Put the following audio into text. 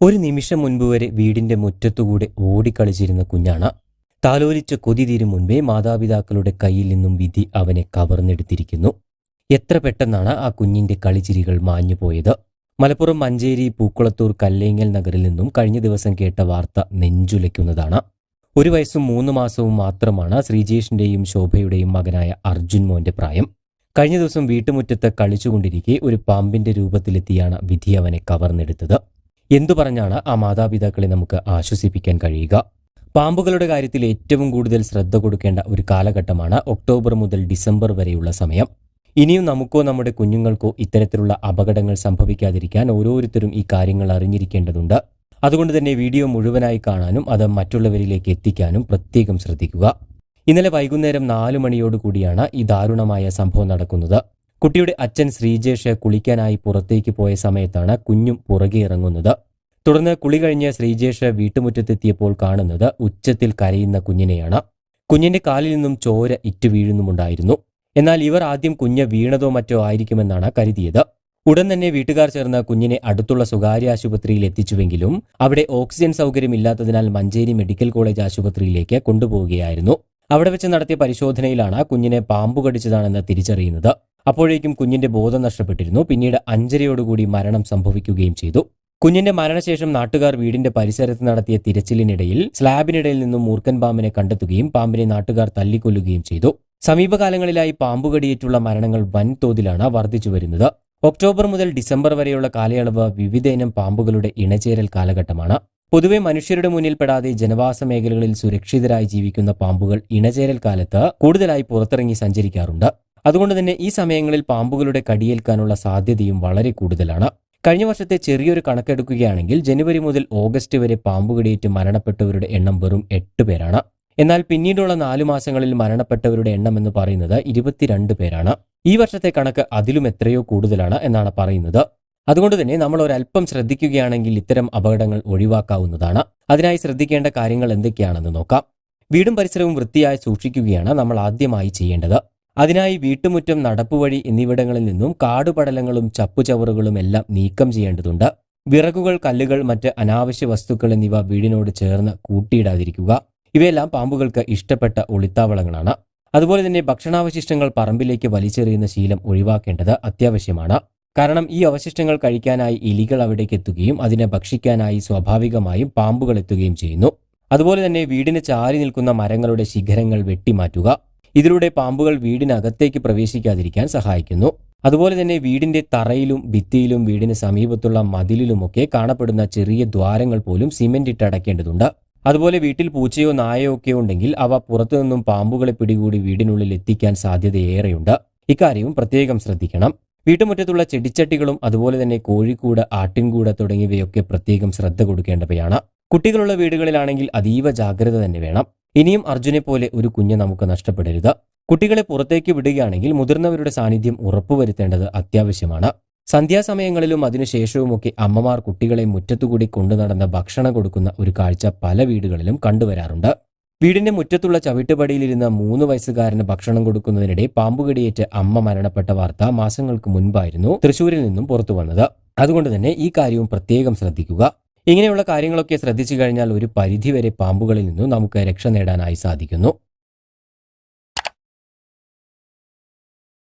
ഒരു നിമിഷം മുൻപ് വരെ വീടിന്റെ മുറ്റത്തുകൂടെ ഓടിക്കളിച്ചിരുന്ന കുഞ്ഞാണ്. താലോലിച്ച കൊതി തീരും മുൻപേ മാതാപിതാക്കളുടെ കയ്യിൽ നിന്നും വിധി അവനെ കവർന്നെടുത്തിരിക്കുന്നു. എത്ര പെട്ടെന്നാണ് ആ കുഞ്ഞിന്റെ കളിച്ചിരികൾ മാഞ്ഞുപോയത് മലപ്പുറം മഞ്ചേരി പൂക്കുളത്തൂർ കല്ലേങ്ങൽ നഗറിൽ നിന്നും കഴിഞ്ഞ ദിവസം കേട്ട വാർത്ത നെഞ്ചുലയ്ക്കുന്നതാണ്. ഒരു വയസ്സും മൂന്ന് മാസവും മാത്രമാണ് ശ്രീജേഷിന്റെയും ശോഭയുടെയും മകനായ അർജുൻ മോന്റെ പ്രായം. കഴിഞ്ഞ ദിവസം വീട്ടുമുറ്റത്ത് കളിച്ചുകൊണ്ടിരിക്കെ ഒരു പാമ്പിന്റെ രൂപത്തിലെത്തിയാണ് വിധി അവനെ കവർന്നെടുത്തത്. എന്തു പറഞ്ഞാണ് ആ മാതാപിതാക്കളെ നമുക്ക് ആശ്വസിപ്പിക്കാൻ കഴിയുക? പാമ്പുകളുടെ കാര്യത്തിൽ ഏറ്റവും കൂടുതൽ ശ്രദ്ധ കൊടുക്കേണ്ട ഒരു കാലഘട്ടമാണ് ഒക്ടോബർ മുതൽ ഡിസംബർ വരെയുള്ള സമയം. ഇനിയും നമുക്കോ നമ്മുടെ കുഞ്ഞുങ്ങൾക്കോ ഇത്തരത്തിലുള്ള അപകടങ്ങൾ സംഭവിക്കാതിരിക്കാൻ ഓരോരുത്തരും ഈ കാര്യങ്ങൾ അറിഞ്ഞിരിക്കേണ്ടതുണ്ട്. അതുകൊണ്ട് തന്നെ വീഡിയോ മുഴുവനായി കാണാനും അത് മറ്റുള്ളവരിലേക്ക് എത്തിക്കാനും പ്രത്യേകം ശ്രദ്ധിക്കുക. ഇന്നലെ വൈകുന്നേരം നാലു മണിയോടുകൂടിയാണ് ഈ ദാരുണമായ സംഭവം നടക്കുന്നത്. കുട്ടിയുടെ അച്ഛൻ ശ്രീജേഷ് കുളിക്കാനായി പുറത്തേക്ക് പോയ സമയത്താണ് കുഞ്ഞും പുറകെ ഇറങ്ങുന്നത്. തുടർന്ന് കുളി കഴിഞ്ഞ് ശ്രീജേഷ് വീട്ടുമുറ്റത്തെത്തിയപ്പോൾ കാണുന്നത് ഉച്ചത്തിൽ കരയുന്ന കുഞ്ഞിനെയാണ്. കുഞ്ഞിന്റെ കാലിൽ നിന്നും ചോര ഇറ്റു വീഴുന്നുമുണ്ടായിരുന്നു. എന്നാൽ ഇവർ ആദ്യം കുഞ്ഞ് വീണതോ മറ്റോ ആയിരിക്കുമെന്നാണ് കരുതിയത്. ഉടൻ തന്നെ വീട്ടുകാർ ചേർന്ന് കുഞ്ഞിനെ അടുത്തുള്ള സ്വകാര്യ ആശുപത്രിയിൽ എത്തിച്ചുവെങ്കിലും അവിടെ ഓക്സിജൻ സൗകര്യമില്ലാത്തതിനാൽ മഞ്ചേരി മെഡിക്കൽ കോളേജ് ആശുപത്രിയിലേക്ക് കൊണ്ടുപോവുകയായിരുന്നു. അവിടെ വെച്ച് നടത്തിയ പരിശോധനയിലാണ് കുഞ്ഞിനെ പാമ്പു കടിച്ചതാണെന്ന് തിരിച്ചറിയുന്നത്. അപ്പോഴേക്കും കുഞ്ഞിന്റെ ബോധം നഷ്ടപ്പെട്ടിരുന്നു. പിന്നീട് അഞ്ചരയോടുകൂടി മരണം സംഭവിക്കുകയും ചെയ്തു. കുഞ്ഞിന്റെ മരണശേഷം നാട്ടുകാർ വീടിന്റെ പരിസരത്ത് നടത്തിയ തിരച്ചിലിനിടയിൽ സ്ലാബിനിടയിൽ നിന്നും മൂർഖൻ പാമ്പിനെ കണ്ടെത്തുകയും പാമ്പിനെ നാട്ടുകാർ തല്ലിക്കൊല്ലുകയും ചെയ്തു. സമീപകാലങ്ങളിലായി പാമ്പുകടിയേറ്റുള്ള മരണങ്ങൾ വൻതോതിലാണ് വർദ്ധിച്ചു വരുന്നത്. ഒക്ടോബർ മുതൽ ഡിസംബർ വരെയുള്ള കാലയളവ് വിവിധയിനം പാമ്പുകളുടെ ഇണചേരൽ കാലഘട്ടമാണ്. പൊതുവെ മനുഷ്യരുടെ മുന്നിൽപ്പെടാതെ ജനവാസ മേഖലകളിൽ സുരക്ഷിതരായി ജീവിക്കുന്ന പാമ്പുകൾ ഇണചേരൽ കാലത്ത് കൂടുതലായി പുറത്തിറങ്ങി സഞ്ചരിക്കാറുണ്ട്. അതുകൊണ്ട് തന്നെ ഈ സമയങ്ങളിൽ പാമ്പുകളുടെ കടിയേൽക്കാനുള്ള സാധ്യതയും വളരെ കൂടുതലാണ്. കഴിഞ്ഞ വർഷത്തെ ചെറിയൊരു കണക്കെടുക്കുകയാണെങ്കിൽ ജനുവരി മുതൽ ഓഗസ്റ്റ് വരെ പാമ്പുകടിയേറ്റ് മരണപ്പെട്ടവരുടെ എണ്ണം വെറും എട്ട് പേരാണ്. എന്നാൽ പിന്നീടുള്ള നാലു മാസങ്ങളിൽ മരണപ്പെട്ടവരുടെ എണ്ണം എന്ന് പറയുന്നത് ഇരുപത്തിരണ്ട് പേരാണ്. ഈ വർഷത്തെ കണക്ക് അതിലും എത്രയോ കൂടുതലാണ് എന്നാണ് പറയുന്നത്. അതുകൊണ്ട് തന്നെ നമ്മൾ ഒരല്പം ശ്രദ്ധിക്കുകയാണെങ്കിൽ ഇത്തരം അപകടങ്ങൾ ഒഴിവാക്കാവുന്നതാണ്. അതിനായി ശ്രദ്ധിക്കേണ്ട കാര്യങ്ങൾ എന്തൊക്കെയാണെന്ന് നോക്കാം. വീടും പരിസരവും വൃത്തിയായി സൂക്ഷിക്കുകയാണ് നമ്മൾ ആദ്യമായി ചെയ്യേണ്ടത്. അതിനായി വീട്ടുമുറ്റം നടപ്പുവഴി എന്നിവിടങ്ങളിൽ നിന്നും കാടുപടലങ്ങളും ചപ്പുചവറുകളും എല്ലാം നീക്കം ചെയ്യേണ്ടതുണ്ട്. വിറകുകൾ കല്ലുകൾ മറ്റ് അനാവശ്യ വസ്തുക്കൾ എന്നിവ വീടിനോട് ചേർന്ന് കൂട്ടിയിടാതിരിക്കുക. ഇവയെല്ലാം പാമ്പുകൾക്ക് ഇഷ്ടപ്പെട്ട ഒളിത്താവളങ്ങളാണ്. അതുപോലെ തന്നെ ഭക്ഷണാവശിഷ്ടങ്ങൾ പറമ്പിലേക്ക് വലിച്ചെറിയുന്ന ശീലം ഒഴിവാക്കേണ്ടത് അത്യാവശ്യമാണ്. കാരണം ഈ അവശിഷ്ടങ്ങൾ കഴിക്കാനായി എലികൾ അവിടേക്ക് എത്തുകയും അതിനെ ഭക്ഷിക്കാനായി സ്വാഭാവികമായും പാമ്പുകൾ എത്തുകയും ചെയ്യുന്നു. അതുപോലെ തന്നെ വീടിന് ചാരി നിൽക്കുന്ന മരങ്ങളുടെ ശിഖരങ്ങൾ വെട്ടിമാറ്റുക. ഇതിലൂടെ പാമ്പുകൾ വീടിനകത്തേക്ക് പ്രവേശിക്കാതിരിക്കാൻ സഹായിക്കുന്നു. അതുപോലെ തന്നെ വീടിന്റെ തറയിലും ഭിത്തിയിലും വീടിന് സമീപത്തുള്ള മതിലിലുമൊക്കെ കാണപ്പെടുന്ന ചെറിയ ദ്വാരങ്ങൾ പോലും സിമെന്റ് ഇട്ട് അടയ്ക്കേണ്ടതുണ്ട്. അതുപോലെ വീട്ടിൽ പൂച്ചയോ നായയോ ഒക്കെ ഉണ്ടെങ്കിൽ അവ പുറത്തുനിന്നും പാമ്പുകളെ പിടികൂടി വീടിനുള്ളിൽ എത്തിക്കാൻ സാധ്യതയേറെയുണ്ട്. ഇക്കാര്യവും പ്രത്യേകം ശ്രദ്ധിക്കണം. വീട്ടുമുറ്റത്തുള്ള ചെടിച്ചട്ടികളും അതുപോലെ തന്നെ കോഴിക്കൂട് ആട്ടിൻകൂട് തുടങ്ങിയവയൊക്കെ പ്രത്യേകം ശ്രദ്ധ കൊടുക്കേണ്ടവയാണ്. കുട്ടികളുള്ള വീടുകളിലാണെങ്കിൽ അതീവ ജാഗ്രത തന്നെ വേണം. ഇനിയും അർജുനെ പോലെ ഒരു കുഞ്ഞ് നമുക്ക് നഷ്ടപ്പെടരുത്. കുട്ടികളെ പുറത്തേക്ക് വിടുകയാണെങ്കിൽ മുതിർന്നവരുടെ സാന്നിധ്യം ഉറപ്പുവരുത്തേണ്ടത് അത്യാവശ്യമാണ്. സന്ധ്യാസമയങ്ങളിലും അതിനുശേഷവുമൊക്കെ അമ്മമാർ കുട്ടികളെ മുറ്റത്തുകൂടി കൊണ്ടു നടന്ന ഭക്ഷണം കൊടുക്കുന്ന ഒരു കാഴ്ച പല വീടുകളിലും കണ്ടുവരാറുണ്ട്. വീടിന്റെ മുറ്റത്തുള്ള ചവിട്ടുപടിയിലിരുന്ന മൂന്ന് വയസ്സുകാരന് ഭക്ഷണം കൊടുക്കുന്നതിനിടെ പാമ്പുകടിയേറ്റ് അമ്മ മരണപ്പെട്ട വാർത്ത മാസങ്ങൾക്ക് മുൻപായിരുന്നു തൃശൂരിൽ നിന്നും പുറത്തു വന്നത്. അതുകൊണ്ട് തന്നെ ഈ കാര്യവും പ്രത്യേകം ശ്രദ്ധിക്കുക. ഇങ്ങനെയുള്ള കാര്യങ്ങളൊക്കെ ശ്രദ്ധിച്ചു കഴിഞ്ഞാൽ ഒരു പരിധിവരെ പാമ്പുകളിൽ നിന്നും നമുക്ക് രക്ഷ നേടാനായി സാധിക്കുന്നു.